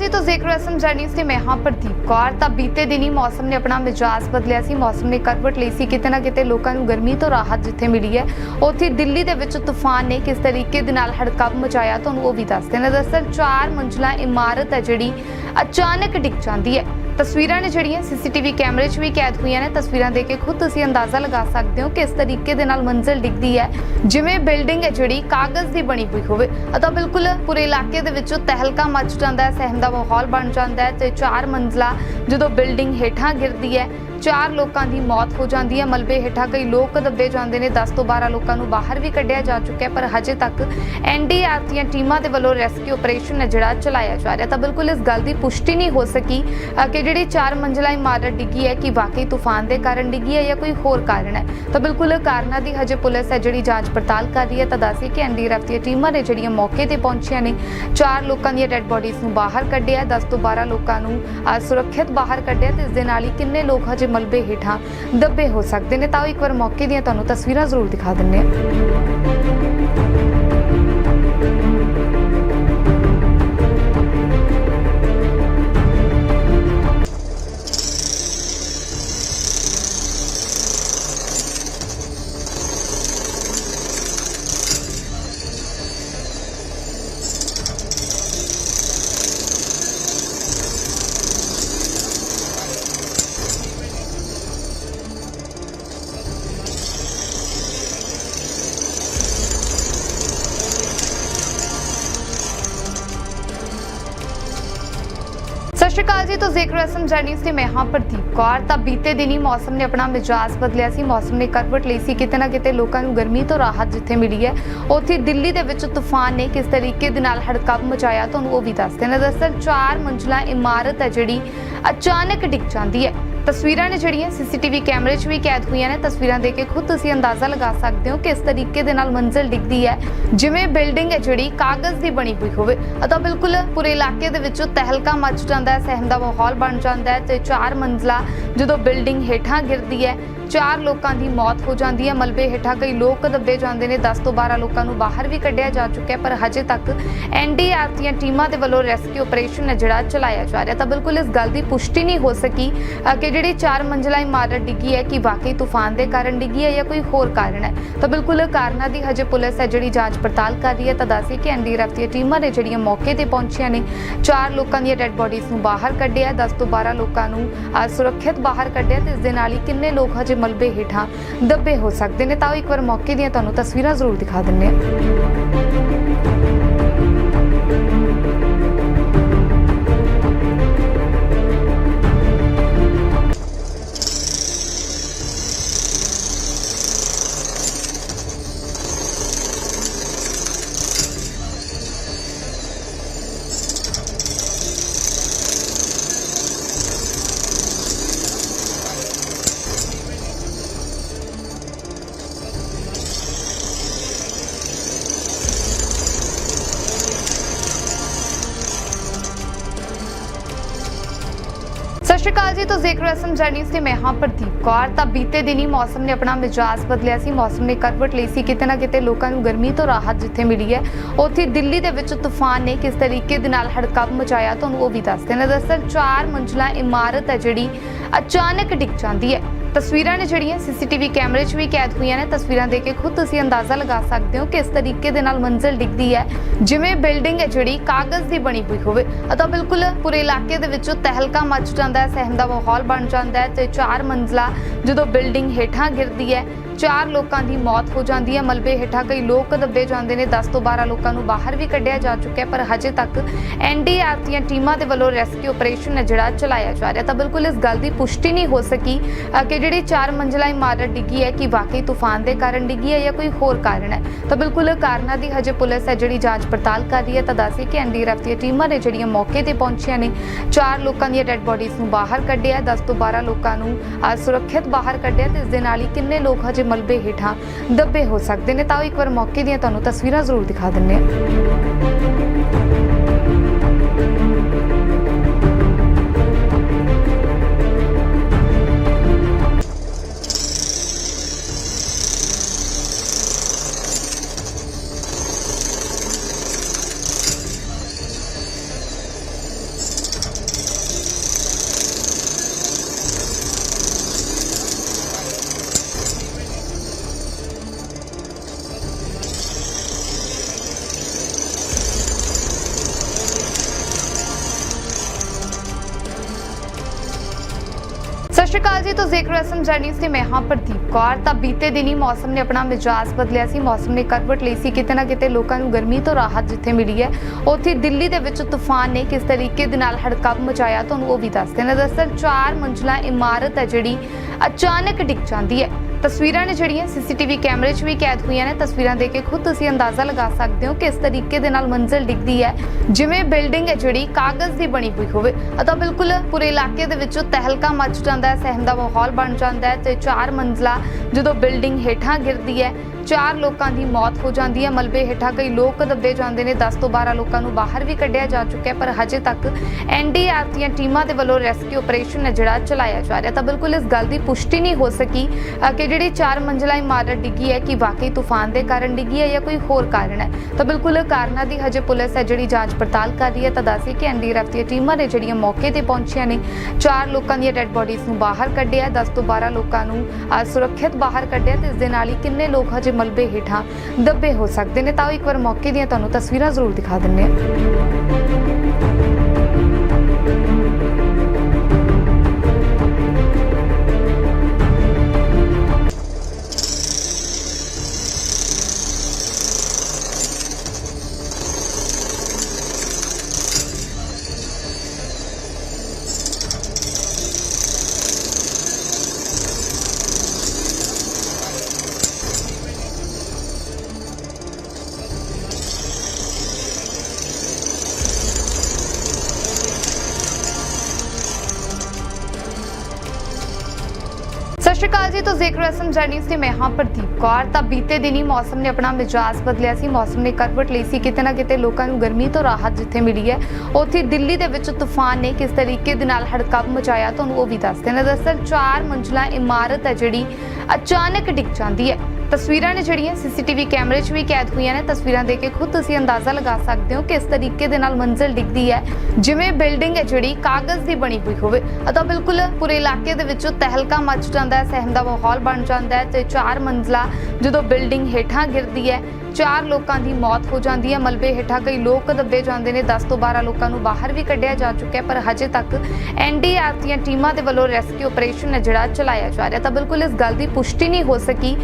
ਜੀ, ਤੋਂ ਜ਼ਿਕਰ ਐਸਐਮ ਜਰਨੀਸ ਤੇ ਮੈਂ ਹਾਂ ਪ੍ਰਦੀਪ ਕੌਰ ਤਾਂ ਬੀਤੇ ਦਿਨੀ ਮੌਸਮ ਨੇ ਆਪਣਾ ਮਿਜਾਜ਼ ਬਦਲਿਆ ਸੀ। ਮੌਸਮ ਨੇ ਕਰਵਟ ਲਈ ਸੀ। ਕਿਤੇ ਨਾ ਕਿਤੇ ਲੋਕਾਂ ਨੂੰ ਗਰਮੀ ਤੋਂ ਰਾਹਤ ਜਿੱਥੇ ਮਿਲੀ ਹੈ। ਉੱਥੇ ਦਿੱਲੀ ਦੇ ਵਿੱਚ ਤੂਫਾਨ ਨੇ ਕਿਸ ਤਰੀਕੇ ਦੇ ਨਾਲ ਹੜਕੰਪ ਮਚਾਇਆ, ਤੁਹਾਨੂੰ ਉਹ ਵੀ ਦੱਸਦੇ ਨੇ ਦਰਅਸਲ ਚਾਰ ਮੰਜ਼ਲਾ ਇਮਾਰਤ ਹੈ, ਜਿਹੜੀ ਅਚਾਨਕ ਡਿੱਗ ਜਾਂਦੀ ਹੈ। ਤਸਵੀਰਾਂ ਨੇ ਜਿਹੜੀਆਂ ਸੀਸੀਟੀਵੀ ਕੈਮਰੇ 'ਚ ਵੀ ਕੈਦ ਹੋਈਆਂ ਨੇ, ਤਸਵੀਰਾਂ ਦੇਖ ਕੇ ਖੁਦ ਤੁਸੀਂ ਅੰਦਾਜ਼ਾ ਲਗਾ ਸਕਦੇ ਹੋ ਕਿ ਇਸ ਤਰੀਕੇ ਦੇ ਨਾਲ ਮੰਜ਼ਿਲ ਡਿੱਗਦੀ ਹੈ। ਜਿਵੇਂ ਬਿਲਡਿੰਗ ਹੈ ਜਿਹੜੀ, ਕਾਗਜ਼ ਦੀ ਬਣੀ ਹੋਈ ਹੋਵੇ ਤਾਂ ਬਿਲਕੁਲ ਪੂਰੇ ਇਲਾਕੇ ਦੇ ਵਿੱਚ ਤਹਿਲਕਾ ਮਚ ਜਾਂਦਾ ਹੈ ਸਹਿਮ ਦਾ ਮਾਹੌਲ ਬਣ ਜਾਂਦਾ ਹੈ ਤੇ ਚਾਰ ਮੰਜ਼ਲਾ ਜਦੋਂ ਬਿਲਡਿੰਗ ਹੇਠਾਂ ਗਿਰਦੀ ਹੈ ਚਾਰ ਲੋਕਾਂ ਦੀ ਮੌਤ ਹੋ ਜਾਂਦੀ ਹੈ। ਮਲਬੇ ਹੇਠਾਂ ਕਈ ਲੋਕ ਦੱਬੇ ਜਾਂਦੇ ਨੇ। 10 ਤੋਂ 12 ਲੋਕਾਂ ਨੂੰ ਬਾਹਰ ਵੀ ਕੱਢਿਆ ਜਾ ਚੁੱਕਿਆ ਪਰ ਹਜੇ ਤੱਕ ਐਨਡੀਆਰ ਦੀਆਂ ਟੀਮਾਂ ਦੇ ਵੱਲੋਂ ਰੈਸਕਿਊ ਆਪਰੇਸ਼ਨ ਹੈ, ਜਿਹੜਾ ਚਲਾਇਆ ਜਾ ਰਿਹਾ ਤਾਂ ਬਿਲਕੁਲ ਇਸ ਗੱਲ ਦੀ ਪੁਸ਼ਟੀ ਨਹੀਂ ਹੋ ਸਕੀ ਕਿ ਜਿਹੜੀ ਚਾਰ ਮੰਜ਼ਲਾ ਇਮਾਰਤ ਡਿੱਗੀ ਹੈ, ਕਿ ਵਾਕਈ ਤੂਫਾਨ ਦੇ ਕਾਰਨ ਡਿੱਗੀ ਹੈ ਜਾਂ ਕੋਈ ਹੋਰ ਕਾਰਨ ਹੈ। ਤਾਂ ਬਿਲਕੁਲ ਕਾਰਨਾਂ ਦੀ ਹਜੇ ਪੁਲਿਸ ਹੈ, ਜਿਹੜੀ ਜਾਂਚ ਪੜਤਾਲ ਕਰ ਰਹੀ ਹੈ। ਤਾਂ ਦੱਸੀ ਕਿ ਐਨਡੀਆਰਐਫ ਦੀਆਂ ਟੀਮਾਂ ਨੇ ਜਿਹੜੀਆਂ ਮੌਕੇ ਤੇ ਪਹੁੰਚੀਆਂ ਨੇ, ਚਾਰ ਲੋਕਾਂ ਦੀਆਂ ਡੈੱਡ ਬੋਡੀਜ਼ ਨੂੰ ਬਾਹਰ ਕੱਢਿਆ 10 ਤੋਂ 12 ਲੋਕਾਂ ਨੂੰ ਸੁਰੱਖਿਅਤ ਬਾਹਰ ਕੱਢਿਆ ਤੇ ਇਸ ਦੇ ਨਾਲ ਹੀ ਕਿੰਨੇ ਲੋਕ ਹਜੇ ਮਲਬੇ ਹੇਠਾਂ ਦੱਬੇ ਹੋ ਸਕਦੇ ਨੇ। ਤਾਂ ਇੱਕ ਵਾਰ ਮੌਕੇ ਦੀਆਂ ਤੁਹਾਨੂੰ ਤਸਵੀਰਾਂ ਜ਼ਰੂਰ ਦਿਖਾ ਦਿੰਨੇ ਹਾਂ ਤੋਂ ਜ਼ਿਕਰ ਐਸਐਮ ਜਰਨੀਸ ਤੇ ਮੈਂ ਹਾਂ ਪ੍ਰਦੀਪ ਕੌਰ। ਤਾਂ ਬੀਤੇ ਦਿਨੀ ਮੌਸਮ ਨੇ ਆਪਣਾ ਮਿਜਾਜ਼ ਬਦਲਿਆ ਸੀ। ਮੌਸਮ ਨੇ ਕਰਵਟ ਲਈ ਸੀ। ਕਿਤੇ ਨਾ ਕਿਤੇ ਲੋਕਾਂ ਨੂੰ ਗਰਮੀ ਤੋਂ ਰਾਹਤ ਜਿੱਥੇ ਮਿਲੀ ਹੈ, ਉੱਥੇ ਦਿੱਲੀ ਦੇ ਵਿੱਚ ਤੂਫਾਨ ਨੇ ਕਿਸ ਤਰੀਕੇ ਦੇ ਨਾਲ ਹੜਕੰਪ ਮਚਾਇਆ, ਤੁਹਾਨੂੰ ਉਹ ਵੀ ਦੱਸਦੇ ਨੇ ਦਰਅਸਲ ਚਾਰ ਮੰਜ਼ਲਾ ਇਮਾਰਤ ਹੈ ਜਿਹੜੀ ਅਚਾਨਕ ਡਿੱਗ ਜਾਂਦੀ ਹੈ। ਤਸਵੀਰਾਂ ਨੇ ਜਿਹੜੀਆਂ ਸੀਸੀਟੀਵੀ ਕੈਮਰੇ 'ਚ ਵੀ ਕੈਦ ਹੋਈਆਂ ਨੇ। ਤਸਵੀਰਾਂ ਦੇਖ ਕੇ ਖੁਦ ਤੁਸੀਂ ਅੰਦਾਜ਼ਾ ਲਗਾ ਸਕਦੇ ਹੋ ਕਿ ਇਸ ਤਰੀਕੇ ਦੇ ਨਾਲ ਮੰਜ਼ਿਲ ਡਿੱਗਦੀ ਹੈ। ਜਿਵੇਂ ਬਿਲਡਿੰਗ ਹੈ ਜਿਹੜੀ, ਕਾਗਜ਼ ਦੀ ਬਣੀ ਹੋਈ ਹੋਵੇ। ਤਾਂ ਬਿਲਕੁਲ ਪੂਰੇ ਇਲਾਕੇ ਦੇ ਵਿੱਚ ਤਹਿਲਕਾ ਮਚ ਜਾਂਦਾ ਹੈ, ਸਹਿਮ ਦਾ ਮਾਹੌਲ ਬਣ ਜਾਂਦਾ ਹੈ ਤੇ ਚਾਰ ਮੰਜ਼ਲਾ ਜਦੋਂ ਬਿਲਡਿੰਗ ਹੇਠਾਂ ਗਿਰਦੀ ਹੈ ਚਾਰ ਲੋਕਾਂ ਦੀ ਮੌਤ ਹੋ ਜਾਂਦੀ ਹੈ। ਮਲਬੇ ਹੇਠਾਂ ਕਈ ਲੋਕ ਦੱਬੇ ਜਾਂਦੇ ਨੇ। 10 ਤੋਂ 12 ਲੋਕਾਂ ਨੂੰ ਬਾਹਰ ਵੀ ਕੱਢਿਆ ਜਾ ਚੁੱਕਿਆ ਪਰ ਹਜੇ ਤੱਕ ਐਨਡੀਆਰ ਦੀਆਂ ਟੀਮਾਂ ਦੇ ਵੱਲੋਂ ਰੈਸਕਿਊ ਆਪਰੇਸ਼ਨ ਹੈ ਜਿਹੜਾ ਚਲਾਇਆ ਜਾ ਰਿਹਾ ਤਾਂ ਬਿਲਕੁਲ ਇਸ ਗੱਲ ਦੀ ਪੁਸ਼ਟੀ ਨਹੀਂ ਹੋ ਸਕੀ ਕਿ ਜਿਹੜੀ ਚਾਰ ਮੰਜ਼ਲਾ ਇਮਾਰਤ ਡਿੱਗੀ ਹੈ ਕਿ ਵਾਕਈ ਤੂਫਾਨ ਦੇ ਕਾਰਨ ਡਿੱਗੀ ਹੈ ਜਾਂ ਕੋਈ ਹੋਰ ਕਾਰਨ ਹੈ। ਤਾਂ ਬਿਲਕੁਲ ਕਾਰਨਾਂ ਦੀ ਹਜੇ ਪੁਲਿਸ ਹੈ, ਜਿਹੜੀ ਜਾਂਚ ਪੜਤਾਲ ਕਰ ਰਹੀ ਹੈ। ਤਾਂ ਦੱਸੀ ਕਿ ਐਨਡੀਆਰਐਫ ਦੀਆਂ ਟੀਮਾਂ ਨੇ ਜਿਹੜੀਆਂ ਮੌਕੇ ਤੇ ਪਹੁੰਚੀਆਂ ਨੇ, ਚਾਰ ਲੋਕਾਂ ਦੀਆਂ ਡੈੱਡ ਬੋਡੀਜ਼ ਨੂੰ ਬਾਹਰ ਕੱਢਿਆ 10 ਤੋਂ 12 ਲੋਕਾਂ ਨੂੰ ਸੁਰੱਖਿਅਤ ਬਾਹਰ ਕੱਢਿਆ ਤੇ ਇਸ ਦੇ ਨਾਲ ਹੀ ਕਿੰਨੇ ਲੋਕ ਹਜੇ ਮਲਬੇ ਹੇਠਾਂ ਦੱਬੇ ਹੋ ਸਕਦੇ ਨੇ। ਤਾਂ ਉਹ ਇੱਕ ਵਾਰ ਮੌਕੇ ਦੀਆਂ ਤੁਹਾਨੂੰ ਤਸਵੀਰਾਂ ਜ਼ਰੂਰ ਦਿਖਾ ਦਿੰਨੇ ਹਾਂ। ਸ਼੍ਰੀ ਅਕਾਲ ਜੀ ਤੋਂ ਜ਼ਿਕਰ ਅਸਮ ਜਰਨੀਸ ਤੇ ਮੈਂ ਹਾਂ ਪ੍ਰਦੀਪ ਕੌਰ। ਤਾਂ ਬੀਤੇ ਦਿਨੀ ਮੌਸਮ ਨੇ ਆਪਣਾ ਮਿਜਾਜ਼ ਬਦਲਿਆ ਸੀ। ਮੌਸਮ ਨੇ ਕਰਵਟ ਲਈ ਸੀ। ਕਿਤੇ ਨਾ ਕਿਤੇ ਲੋਕਾਂ ਨੂੰ ਗਰਮੀ ਤੋਂ ਰਾਹਤ ਜਿੱਥੇ ਮਿਲੀ ਹੈ। ਉੱਥੇ ਦਿੱਲੀ ਦੇ ਵਿੱਚ ਤੂਫਾਨ ਨੇ ਕਿਸ ਤਰੀਕੇ ਦੇ ਨਾਲ ਹੜਕੰਪ ਮਚਾਇਆ, ਤੁਹਾਨੂੰ ਉਹ ਵੀ ਦੱਸਦੇ ਨੇ ਦਰਅਸਲ ਚਾਰ ਮੰਜ਼ਲਾ ਇਮਾਰਤ ਹੈ ਜਿਹੜੀ ਅਚਾਨਕ ਡਿੱਗ ਜਾਂਦੀ ਹੈ। ਤਸਵੀਰਾਂ ਨੇ ਜਿਹੜੀਆਂ ਸੀਸੀਟੀਵੀ ਕੈਮਰੇ 'ਚ ਵੀ ਕੈਦ ਹੋਈਆਂ ਨੇ। ਤਸਵੀਰਾਂ ਦੇਖ ਕੇ ਖੁਦ ਤੁਸੀਂ ਅੰਦਾਜ਼ਾ ਲਗਾ ਸਕਦੇ ਹੋ ਕਿ ਇਸ ਤਰੀਕੇ ਦੇ ਨਾਲ ਮੰਜ਼ਿਲ ਡਿੱਗਦੀ ਹੈ। ਜਿਵੇਂ ਬਿਲਡਿੰਗ ਹੈ ਜਿਹੜੀ, ਕਾਗਜ਼ ਦੀ ਬਣੀ ਹੋਈ ਹੋਵੇ। ਤਾਂ ਬਿਲਕੁਲ ਪੂਰੇ ਇਲਾਕੇ ਦੇ ਵਿੱਚ ਤਹਿਲਕਾ ਮਚ ਜਾਂਦਾ ਹੈ, ਸਹਿਮ ਦਾ ਮਾਹੌਲ ਬਣ ਜਾਂਦਾ ਹੈ ਤੇ ਚਾਰ ਮੰਜ਼ਲਾ ਜਦੋਂ ਬਿਲਡਿੰਗ ਹੇਠਾਂ ਗਿਰਦੀ ਹੈ ਚਾਰ ਲੋਕਾਂ ਦੀ ਮੌਤ ਹੋ ਜਾਂਦੀ ਹੈ। ਮਲਬੇ ਹੇਠਾਂ ਕਈ ਲੋਕ ਦੱਬੇ ਜਾਂਦੇ ਨੇ। 10 ਤੋਂ 12 ਲੋਕਾਂ ਨੂੰ ਬਾਹਰ ਵੀ ਕੱਢਿਆ ਜਾ ਚੁੱਕਿਆ ਪਰ ਹਜੇ ਤੱਕ ਐਨਡੀਆਰ ਦੀਆਂ ਟੀਮਾਂ ਦੇ ਵੱਲੋਂ ਰੈਸਕਿਊ ਆਪਰੇਸ਼ਨ ਹੈ, ਜਿਹੜਾ ਚਲਾਇਆ ਜਾ ਰਿਹਾ ਤਾਂ ਬਿਲਕੁਲ ਇਸ ਗੱਲ ਦੀ ਪੁਸ਼ਟੀ ਨਹੀਂ ਹੋ ਸਕੀ ਕਿ ਜਿਹੜੀ ਚਾਰ ਮੰਜ਼ਲਾ ਇਮਾਰਤ ਡਿੱਗੀ ਹੈ, ਕਿ ਵਾਕਈ ਤੂਫਾਨ ਦੇ ਕਾਰਨ ਡਿੱਗੀ ਹੈ ਜਾਂ ਕੋਈ ਹੋਰ ਕਾਰਨ ਹੈ। ਤਾਂ ਬਿਲਕੁਲ ਕਾਰਨਾਂ ਦੀ ਹਜੇ ਪੁਲਿਸ ਹੈ, ਜਿਹੜੀ ਜਾਂਚ ਪੜਤਾਲ ਕਰ ਰਹੀ ਹੈ। ਤਾਂ ਦੱਸੀ ਕਿ ਐਨਡੀਆਰਐਫ ਦੀਆਂ ਟੀਮਾਂ ਨੇ ਜਿਹੜੀਆਂ ਮੌਕੇ ਤੇ ਪਹੁੰਚੀਆਂ ਨੇ, ਚਾਰ ਲੋਕਾਂ ਦੀਆਂ ਡੈੱਡ ਬੋਡੀਜ਼ ਨੂੰ ਬਾਹਰ ਕੱਢਿਆ 10 ਤੋਂ 12 ਲੋਕਾਂ ਨੂੰ ਸੁਰੱਖਿਅਤ ਬਾਹਰ ਕੱਢਿਆ ਤੇ ਇਸ ਦੇ ਨਾਲ ਹੀ ਕਿੰਨੇ ਲੋਕ ਹਜੇ ਮਲਬੇ ਹੇਠਾਂ ਦੱਬੇ ਹੋ ਸਕਦੇ ਨੇ। ਤਾਂ ਇੱਕ ਵਾਰ ਮੌਕੇ ਦੀਆਂ ਤੁਹਾਨੂੰ ਤਸਵੀਰਾਂ ਜ਼ਰੂਰ ਦਿਖਾ ਦਿੰਨੇ ਹਾਂ ਸ਼੍ਰੀ ਅਕਾਲ ਜੀ ਤੁਸੀਂ ਦੇਖ ਰਹੇ ਹੋ ਐਸਐਮ ਮੈਂ ਹਾਂ ਪ੍ਰਦੀਪ ਕੌਰ ਤਾਂ ਬੀਤੇ ਦਿਨੀ ਮੌਸਮ ਨੇ ਆਪਣਾ ਮਿਜਾਜ਼ ਬਦਲਿਆ ਸੀ, ਮੌਸਮ ਨੇ ਕਰਵਟ ਲਈ ਸੀ, ਕਿਤੇ ਨਾ ਕਿਤੇ ਲੋਕਾਂ ਨੂੰ ਗਰਮੀ ਤੋਂ ਰਾਹਤ ਜਿੱਥੇ ਮਿਲੀ ਹੈ। ਉੱਥੇ ਦਿੱਲੀ ਦੇ ਵਿੱਚ ਤੂਫਾਨ ਨੇ ਕਿਸ ਤਰੀਕੇ ਦੇ ਨਾਲ ਹੜਕੰਪ ਮਚਾਇਆ, ਤੁਹਾਨੂੰ ਉਹ ਵੀ ਦੱਸਦੇ ਨੇ ਦਰਅਸਲ ਚਾਰ ਮੰਜ਼ਲਾ ਇਮਾਰਤ ਹੈ ਜਿਹੜੀ ਅਚਾਨਕ ਡਿੱਗ ਜਾਂਦੀ ਹੈ। ਤਸਵੀਰਾਂ ਨੇ ਜਿਹੜੀਆਂ ਸੀਸੀਟੀਵੀ ਕੈਮਰੇ 'ਚ ਵੀ ਕੈਦ ਹੋਈਆਂ ਨੇ। ਤਸਵੀਰਾਂ ਦੇਖ ਕੇ ਖੁਦ ਤੁਸੀਂ ਅੰਦਾਜ਼ਾ ਲਗਾ ਸਕਦੇ ਹੋ ਕਿ ਇਸ ਤਰੀਕੇ ਦੇ ਨਾਲ ਮੰਜ਼ਿਲ ਡਿੱਗਦੀ ਹੈ। ਜਿਵੇਂ ਬਿਲਡਿੰਗ ਹੈ ਜਿਹੜੀ, ਕਾਗਜ਼ ਦੀ ਬਣੀ ਹੋਈ ਹੋਵੇ। ਅਤੇ ਬਿਲਕੁਲ ਪੂਰੇ ਇਲਾਕੇ ਦੇ ਵਿੱਚੋਂ ਤਹਿਲਕਾ ਮਚ ਜਾਂਦਾ ਹੈ, ਸਹਿਮ ਦਾ ਮਾਹੌਲ ਬਣ ਜਾਂਦਾ ਹੈ ਤੇ ਚਾਰ ਮੰਜ਼ਲਾ ਜਦੋਂ ਬਿਲਡਿੰਗ ਹੇਠਾਂ ਗਿਰਦੀ ਹੈ ਚਾਰ ਲੋਕਾਂ ਦੀ ਮੌਤ ਹੋ ਜਾਂਦੀ ਹੈ। ਮਲਬੇ ਹੇਠਾਂ ਕਈ ਲੋਕ ਦੱਬੇ ਜਾਂਦੇ ਨੇ। 10 ਤੋਂ 12 ਲੋਕਾਂ ਨੂੰ ਬਾਹਰ ਵੀ ਕੱਢਿਆ ਜਾ ਚੁੱਕਿਆ ਪਰ ਹਜੇ ਤੱਕ ਐਨਡੀਆਰਐਫ ਦੀਆਂ ਟੀਮਾਂ ਦੇ ਵੱਲੋਂ ਰੈਸਕਿਊ ਆਪਰੇਸ਼ਨ ਹੈ ਜਿਹੜਾ ਚਲਾਇਆ ਜਾ ਰਿਹਾ। ਤਾਂ ਬਿਲਕੁਲ ਇਸ ਗੱਲ ਦੀ ਪੁਸ਼ਟੀ ਨਹੀਂ ਹੋ ਸਕੀ ਕਿ ਜਿਹੜੀ ਚਾਰ ਮੰਜ਼ਲਾ ਇਮਾਰਤ ਡਿੱਗੀ ਹੈ ਕਿ ਵਾਕਈ ਤੂਫਾਨ ਦੇ ਕਾਰਨ ਡਿੱਗੀ ਹੈ ਜਾਂ ਕੋਈ ਹੋਰ ਕਾਰਨ ਹੈ। ਤਾਂ ਬਿਲਕੁਲ ਕਾਰਨਾਂ ਦੀ ਹਜੇ ਪੁਲਿਸ ਹੈ ਜਿਹੜੀ ਜਾਂਚ ਪੜਤਾਲ ਕਰ ਰਹੀ ਹੈ। ਤਾਂ ਦੱਸੀ ਕਿ ਐਨਡੀਆਰਐਫ ਦੀਆਂ ਟੀਮਾਂ ਨੇ ਜਿਹੜੀਆਂ ਮੌਕੇ ਤੇ ਪਹੁੰਚੀਆਂ ਨੇ, ਚਾਰ ਲੋਕਾਂ ਦੀਆਂ ਡੈੱਡ ਬੋਡੀਜ਼ ਨੂੰ ਬਾਹਰ ਕੱਢਿਆ 10 ਤੋਂ 12 ਲੋਕਾਂ ਨੂੰ ਸੁਰੱਖਿਅਤ ਬਾਹਰ ਕੱਢਿਆ ਤੇ ਇਸ ਦੇ ਨਾਲ ਹੀ ਕਿੰਨੇ ਲੋਕ ਹਜੇ ਮਲਬੇ ਹੇਠਾਂ ਦੱਬੇ ਹੋ ਸਕਦੇ ਨੇ ਤਾਂ ਉਹ ਇੱਕ ਵਾਰ ਮੌਕੇ ਦੀਆਂ ਤੁਹਾਨੂੰ ਤਸਵੀਰਾਂ ਜ਼ਰੂਰ ਦਿਖਾ ਦਿੰਨੇ ਹਾਂ। ਸ਼੍ਰੀ ਅਕਾਲ ਜੀ, ਤੁਸੀਂ ਦੇਖ ਰਹੇ ਹੋ ਐਸਐਮ ਤੇ ਮੈਂ ਹਾਂ ਪ੍ਰਦੀਪ ਕੌਰ। ਤਾਂ ਬੀਤੇ ਦਿਨੀ ਮੌਸਮ ਨੇ ਆਪਣਾ ਮਿਜਾਜ਼ ਬਦਲਿਆ ਸੀ। ਮੌਸਮ ਨੇ ਕਰਵਟ ਲਈ ਸੀ। ਕਿਤੇ ਨਾ ਕਿਤੇ ਲੋਕਾਂ ਨੂੰ ਗਰਮੀ ਤੋਂ ਰਾਹਤ ਜਿੱਥੇ ਮਿਲੀ ਹੈ। ਉੱਥੇ ਦਿੱਲੀ ਦੇ ਵਿੱਚ ਤੂਫਾਨ ਨੇ ਕਿਸ ਤਰੀਕੇ ਦੇ ਨਾਲ ਹੜਕੰਪ ਮਚਾਇਆ, ਤੁਹਾਨੂੰ ਉਹ ਵੀ ਦੱਸਦੇ ਨੇ ਦਰਅਸਲ ਚਾਰ ਮੰਜ਼ਲਾ ਇਮਾਰਤ ਹੈ ਜਿਹੜੀ ਅਚਾਨਕ ਡਿੱਗ ਜਾਂਦੀ ਹੈ। ਤਸਵੀਰਾਂ ਨੇ ਜਿਹੜੀਆਂ ਸੀਸੀਟੀਵੀ ਕੈਮਰੇ 'ਚ ਵੀ ਕੈਦ ਹੋਈਆਂ ਨੇ। ਤਸਵੀਰਾਂ ਦੇਖ ਕੇ ਖੁਦ ਤੁਸੀਂ ਅੰਦਾਜ਼ਾ ਲਗਾ ਸਕਦੇ ਹੋ ਕਿ ਇਸ ਤਰੀਕੇ ਦੇ ਨਾਲ ਮੰਜ਼ਿਲ ਡਿੱਗਦੀ ਹੈ। ਜਿਵੇਂ ਬਿਲਡਿੰਗ ਹੈ ਜਿਹੜੀ, ਕਾਗਜ਼ ਦੀ ਬਣੀ ਹੋਈ ਹੋਵੇ। ਅਤੇ ਬਿਲਕੁਲ ਪੂਰੇ ਇਲਾਕੇ ਦੇ ਵਿੱਚ ਤਹਿਲਕਾ ਮਚ ਜਾਂਦਾ ਹੈ ਸਹਿਮ ਦਾ ਮਾਹੌਲ ਬਣ ਜਾਂਦਾ ਹੈ ਤੇ ਚਾਰ ਮੰਜ਼ਲਾ ਜਦੋਂ ਬਿਲਡਿੰਗ ਹੇਠਾਂ ਗਿਰਦੀ ਹੈ ਚਾਰ ਲੋਕਾਂ ਦੀ ਮੌਤ ਹੋ ਜਾਂਦੀ ਹੈ। ਮਲਬੇ ਹੇਠਾਂ ਕਈ ਲੋਕ ਦੱਬੇ ਜਾਂਦੇ ਨੇ। 10 ਤੋਂ 12 ਲੋਕਾਂ ਨੂੰ ਬਾਹਰ ਵੀ ਕੱਢਿਆ ਜਾ ਚੁੱਕਿਆ ਪਰ ਹਜੇ ਤੱਕ ਐਨਡੀਆਰਐਫ ਦੀਆਂ ਟੀਮਾਂ ਦੇ ਵੱਲੋਂ ਰੈਸਕਿਊ ਆਪਰੇਸ਼ਨ ਹੈ ਜਿਹੜਾ ਚਲਾਇਆ ਜਾ ਰਿਹਾ। ਤਾਂ ਬਿਲਕੁਲ ਇਸ ਗੱਲ ਦੀ ਪੁਸ਼ਟੀ ਨਹੀਂ ਹੋ ਸਕੀ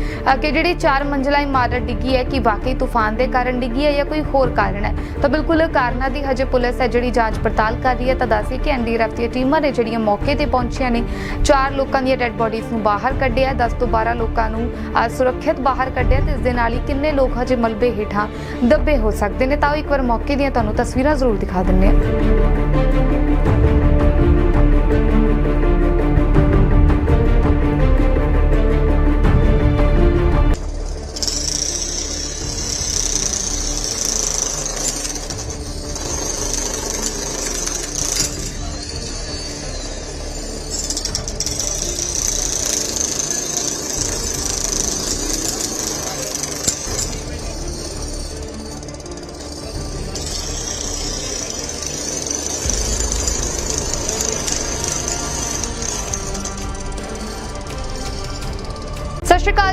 ਕਿ ਜਿਹੜੀ ਚਾਰ ਮੰਜ਼ਲਾ ਇਮਾਰਤ ਡਿੱਗੀ ਹੈ ਕਿ ਵਾਕਈ ਤੂਫਾਨ ਦੇ ਕਾਰਨ ਡਿੱਗੀ ਹੈ ਜਾਂ ਕੋਈ ਹੋਰ ਕਾਰਨ ਹੈ। ਤਾਂ ਬਿਲਕੁਲ ਕਾਰਨਾਂ ਦੀ ਹਜੇ ਪੁਲਿਸ ਹੈ ਜਿਹੜੀ ਜਾਂਚ ਪੜਤਾਲ ਕਰ ਰਹੀ ਹੈ। ਤਾਂ ਦੱਸੀ ਕਿ ਐਨਡੀਆਰਐਫ ਦੀਆਂ ਟੀਮਾਂ ਨੇ ਜਿਹੜੀਆਂ ਮੌਕੇ ਤੇ ਪਹੁੰਚੀਆਂ ਨੇ ਚਾਰ ਲੋਕਾਂ ਦੀਆਂ ਡੈੱਡ ਬੋਡੀਜ਼ ਨੂੰ ਬਾਹਰ ਕੱਢਿਆ 10 ਤੋਂ 12 ਲੋਕਾਂ ਨੂੰ ਅ, ਸੁਰੱਖਿਅਤ ਬਾਹਰ ਕੱਢਿਆ ਤੇ ਇਸ ਦੇ ਨਾਲ ਹੀ ਕਿੰਨੇ ਲੋਕ ਹਜੇ ਮਲਬੇ ਹੇਠਾਂ ਦੱਬੇ ਹੋ ਸਕਦੇ ਨੇ। ਤਾਂ ਉਹ ਇੱਕ ਵਾਰ ਮੌਕੇ ਦੀਆਂ ਤੁਹਾਨੂੰ ਤਸਵੀਰਾਂ ਜ਼ਰੂਰ ਦਿਖਾ ਦਿੰਨੇ ਹਾਂ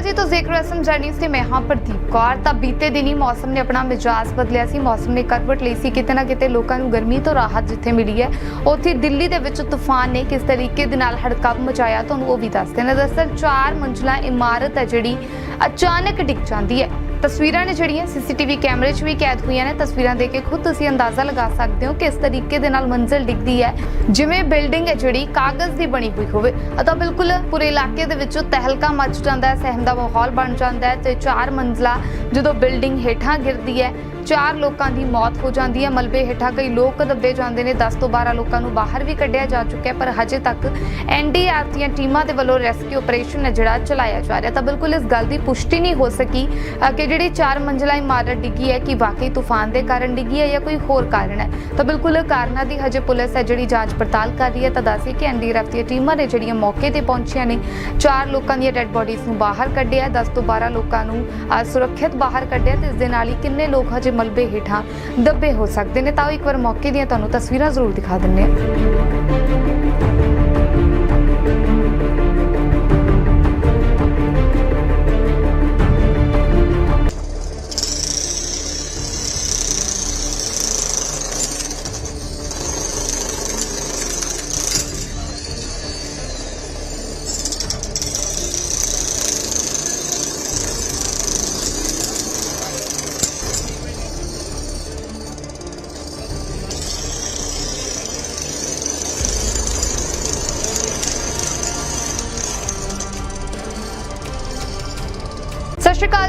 ਜੀ ਤੁਸੀਂ ਦੇਖ ਰਹੇ ਹੋ ਤੇ ਮੈਂ, ਹਾਂ, ਪ੍ਰਦੀਪ ਕੌਰ। ਤਾਂ ਬੀਤੇ ਦਿਨੀ ਮੌਸਮ ਨੇ ਆਪਣਾ ਮਿਜਾਜ਼ ਬਦਲਿਆ ਸੀ। ਮੌਸਮ ਨੇ ਕਰਵਟ ਲਈ ਸੀ। ਕਿਤੇ ਨਾ ਕਿਤੇ ਲੋਕਾਂ ਨੂੰ ਗਰਮੀ ਤੋਂ ਰਾਹਤ ਜਿੱਥੇ ਮਿਲੀ ਹੈ। ਉੱਥੇ ਦਿੱਲੀ ਦੇ ਵਿੱਚ ਤੂਫਾਨ ਨੇ ਕਿਸ ਤਰੀਕੇ ਦੇ ਨਾਲ ਹੜਕੰਪ ਮਚਾਇਆ, ਤੁਹਾਨੂੰ ਉਹ ਵੀ ਦੱਸਦੇ ਨੇ ਦਰਅਸਲ ਚਾਰ ਮੰਜ਼ਲਾ ਇਮਾਰਤ ਹੈ ਜਿਹੜੀ ਅਚਾਨਕ ਡਿੱਗ ਜਾਂਦੀ ਹੈ। ਤਸਵੀਰਾਂ ਨੇ ਜਿਹੜੀਆਂ ਸੀਸੀਟੀਵੀ ਕੈਮਰੇ 'ਚ ਵੀ ਕੈਦ ਹੋਈਆਂ ਨੇ, ਤਸਵੀਰਾਂ ਦੇਖ ਕੇ ਖੁਦ ਤੁਸੀਂ ਅੰਦਾਜ਼ਾ ਲਗਾ ਸਕਦੇ ਹੋ ਕਿ ਇਸ ਤਰੀਕੇ ਦੇ ਨਾਲ ਮੰਜ਼ਿਲ ਡਿੱਗਦੀ ਹੈ, ਜਿਵੇਂ ਬਿਲਡਿੰਗ ਹੈ ਜਿਹੜੀ ਕਾਗਜ਼ ਦੀ ਬਣੀ ਹੋਈ ਹੋਵੇ। ਅਤੇ ਬਿਲਕੁਲ ਪੂਰੇ ਇਲਾਕੇ ਦੇ ਵਿੱਚ ਤਹਿਲਕਾ ਮਚ ਜਾਂਦਾ ਹੈ ਸਹਿਮ ਦਾ ਮਾਹੌਲ ਬਣ ਜਾਂਦਾ ਹੈ ਤੇ ਚਾਰ ਮੰਜ਼ਲਾ ਜਦੋਂ ਬਿਲਡਿੰਗ ਹੇਠਾਂ ਗਿਰਦੀ ਹੈ ਚਾਰ ਲੋਕਾਂ ਦੀ ਮੌਤ ਹੋ ਜਾਂਦੀ ਹੈ। ਮਲਬੇ ਹੇਠਾਂ ਕਈ ਲੋਕ ਦੱਬੇ ਜਾਂਦੇ ਨੇ। 10 ਤੋਂ 12 ਲੋਕਾਂ ਨੂੰ ਬਾਹਰ ਵੀ ਕੱਢਿਆ ਜਾ ਚੁੱਕਿਆ ਪਰ ਹਜੇ ਤੱਕ ਐਨਡੀਆਰਐਫ ਦੀਆਂ ਟੀਮਾਂ ਦੇ ਵੱਲੋਂ ਰੈਸਕਿਊ ਆਪਰੇਸ਼ਨ ਹੈ ਜਿਹੜਾ ਚਲਾਇਆ ਜਾ ਰਿਹਾ ਤਾਂ ਬਿਲਕੁਲ ਇਸ ਗੱਲ ਦੀ ਪੁਸ਼ਟੀ ਨਹੀਂ ਹੋ ਸਕੀ ਕਿ ਜਿਹੜੀ ਚਾਰ ਮੰਜ਼ਲਾ ਇਮਾਰਤ ਡਿੱਗੀ ਹੈ, ਕਿ ਵਾਕਈ ਤੂਫਾਨ ਦੇ ਕਾਰਨ ਡਿੱਗੀ ਹੈ ਜਾਂ ਕੋਈ ਹੋਰ ਕਾਰਨ ਹੈ। ਤਾਂ ਬਿਲਕੁਲ ਕਾਰਨਾਂ ਦੀ ਹਜੇ ਪੁਲਿਸ ਹੈ, ਜਿਹੜੀ ਜਾਂਚ ਪੜਤਾਲ ਕਰ ਰਹੀ ਹੈ। ਤਾਂ ਦੱਸੀ ਕਿ ਐਨਡੀਆਰਐਫ ਦੀਆਂ ਟੀਮਾਂ ਨੇ ਜਿਹੜੀਆਂ ਮੌਕੇ ਤੇ ਪਹੁੰਚੀਆਂ ਨੇ, ਚਾਰ ਲੋਕਾਂ ਦੀਆਂ ਡੈੱਡ ਬੋਡੀਜ਼ ਨੂੰ ਬਾਹਰ ਕੱਢਿਆ 10 ਤੋਂ 12 ਲੋਕਾਂ ਨੂੰ ਸੁਰੱਖਿਅਤ ਬਾਹਰ ਕੱਢਿਆ ਤੇ ਇਸ ਦੇ ਨਾਲ ਹੀ ਕਿੰਨੇ ਲੋਕ ਹਜੇ ਮਲਬੇ ਹੇਠਾਂ ਦੱਬੇ ਹੋ ਸਕਦੇ ਨੇ। ਤਾਂ ਉਹ ਇੱਕ ਵਾਰ ਮੌਕੇ ਦੀਆਂ ਤੁਹਾਨੂੰ ਤਸਵੀਰਾਂ ਜ਼ਰੂਰ ਦਿਖਾ ਦਿੰਨੇ ਹਾਂ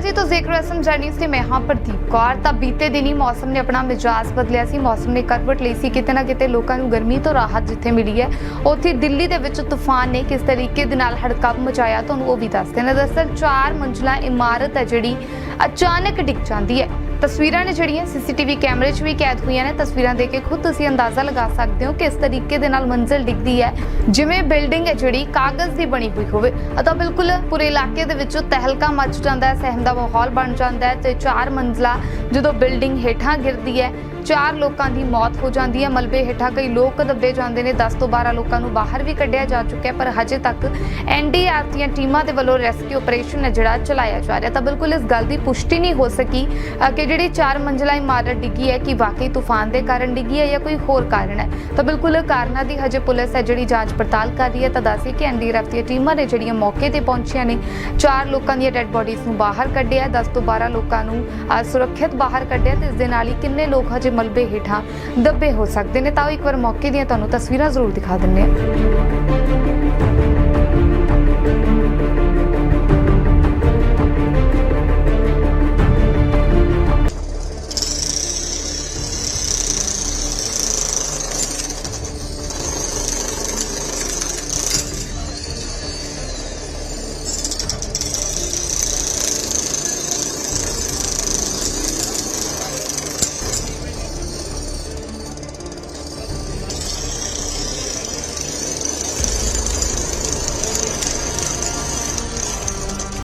ਜੀ, ਤੋਂ ਜ਼ਿਕਰ ਰਸਮ ਜਰਨੀ ਤੇ ਮੈਂ ਹਾਂ ਪ੍ਰਦੀਪ ਕੌਰ। ਤਾਂ ਬੀਤੇ ਦਿਨੀ ਮੌਸਮ ਨੇ ਆਪਣਾ ਮਿਜਾਜ਼ ਬਦਲਿਆ ਸੀ। ਮੌਸਮ ਨੇ ਕਰਵਟ ਲਈ ਸੀ, ਕਿਤੇ ਨਾ ਕਿਤੇ ਲੋਕਾਂ ਨੂੰ ਗਰਮੀ ਤੋਂ ਰਾਹਤ ਜਿੱਥੇ ਮਿਲੀ ਹੈ। ਉੱਥੇ ਦਿੱਲੀ ਦੇ ਵਿੱਚ ਤੂਫਾਨ ਨੇ ਕਿਸ ਤਰੀਕੇ ਦੇ ਨਾਲ ਹੜਕੰਪ ਮਚਾਇਆ, ਤੁਹਾਨੂੰ ਉਹ ਵੀ ਦੱਸਦੇ ਨੇ ਦਰਅਸਲ ਚਾਰ ਮੰਜ਼ਲਾ ਇਮਾਰਤ ਹੈ ਜਿਹੜੀ ਅਚਾਨਕ ਡਿੱਗ ਜਾਂਦੀ ਹੈ। ਤਸਵੀਰਾਂ ਨੇ ਜਿਹੜੀਆਂ ਸੀਸੀਟੀਵੀ ਕੈਮਰੇ 'ਚ ਵੀ ਕੈਦ ਹੋਈਆਂ ਨੇ। ਤਸਵੀਰਾਂ ਦੇਖ ਕੇ ਖੁਦ ਤੁਸੀਂ ਅੰਦਾਜ਼ਾ ਲਗਾ ਸਕਦੇ ਹੋ ਕਿ ਇਸ ਤਰੀਕੇ ਦੇ ਨਾਲ ਮੰਜ਼ਿਲ ਡਿੱਗਦੀ ਹੈ। ਜਿਵੇਂ ਬਿਲਡਿੰਗ ਹੈ ਜਿਹੜੀ ਕਾਗਜ਼ ਦੀ ਬਣੀ ਹੋਈ ਹੋਵੇ। ਤਾਂ ਬਿਲਕੁਲ ਪੂਰੇ ਇਲਾਕੇ ਦੇ ਵਿੱਚ ਤਹਿਲਕਾ ਮਚ ਜਾਂਦਾ ਹੈ ਸਹਿਮ ਦਾ ਮਾਹੌਲ ਬਣ ਜਾਂਦਾ ਹੈ ਤੇ ਚਾਰ ਮੰਜ਼ਲਾ ਜਦੋਂ ਬਿਲਡਿੰਗ ਹੇਠਾਂ ਗਿਰਦੀ ਹੈ ਚਾਰ ਲੋਕਾਂ ਦੀ ਮੌਤ ਹੋ ਜਾਂਦੀ ਹੈ। ਮਲਬੇ ਹੇਠਾਂ ਕਈ ਲੋਕ ਦੱਬੇ ਜਾਂਦੇ ਨੇ। 10 ਤੋਂ 12 ਲੋਕਾਂ ਨੂੰ ਬਾਹਰ ਵੀ ਕੱਢਿਆ ਜਾ ਚੁੱਕਿਆ ਪਰ ਹਜੇ ਤੱਕ ਐਨਡੀਆਰਐਫ ਦੀਆਂ ਟੀਮਾਂ ਦੇ ਵੱਲੋਂ ਰੈਸਕਿਊ ਆਪਰੇਸ਼ਨ ਹੈ ਜਿਹੜਾ ਚਲਾਇਆ ਜਾ ਰਿਹਾ। ਤਾਂ ਬਿਲਕੁਲ ਇਸ ਗੱਲ ਦੀ ਪੁਸ਼ਟੀ ਨਹੀਂ ਹੋ ਸਕੀ ਅ, ਕਿ ਜਿਹੜੀ ਚਾਰ ਮੰਜ਼ਲਾ ਇਮਾਰਤ ਡਿੱਗੀ ਹੈ, ਕਿ ਵਾਕਈ ਤੂਫਾਨ ਦੇ ਕਾਰਨ ਡਿੱਗੀ ਹੈ ਜਾਂ ਕੋਈ ਹੋਰ ਕਾਰਨ ਹੈ? ਤਾਂ ਬਿਲਕੁਲ ਕਾਰਨਾਂ ਦੀ ਹਜੇ ਪੁਲਿਸ ਹੈ, ਜਿਹੜੀ ਜਾਂਚ ਪੜਤਾਲ ਕਰ ਰਹੀ ਹੈ। ਤਾਂ ਦੱਸੀ ਕਿ ਐਨਡੀਆਰਐਫ ਦੀਆਂ ਟੀਮਾਂ ਨੇ ਜਿਹੜੀਆਂ ਮੌਕੇ ਤੇ ਪਹੁੰਚੀਆਂ ਨੇ, ਚਾਰ ਲੋਕਾਂ ਦੀਆਂ ਡੈੱਡ ਬੋਡੀਜ਼ ਨੂੰ ਬਾਹਰ ਕੱਢਿਆ 10 ਤੋਂ 12 ਲੋਕਾਂ ਨੂੰ ਸੁਰੱਖਿਅਤ ਬਾਹਰ ਕੱਢਿਆ ਤੇ ਇਸ ਦੇ ਨਾਲ ਹੀ ਕਿੰਨੇ ਲੋਕ ਹਜੇ ਮਲਬੇ ਹੇਠਾਂ ਦੱਬੇ ਹੋ ਸਕਦੇ ਨੇ। ਤਾਂ ਉਹ ਇੱਕ ਵਾਰ ਮੌਕੇ ਦੀਆਂ ਤੁਹਾਨੂੰ ਤਸਵੀਰਾਂ ਜ਼ਰੂਰ ਦਿਖਾ ਦਿੰਨੇ ਹਾਂ।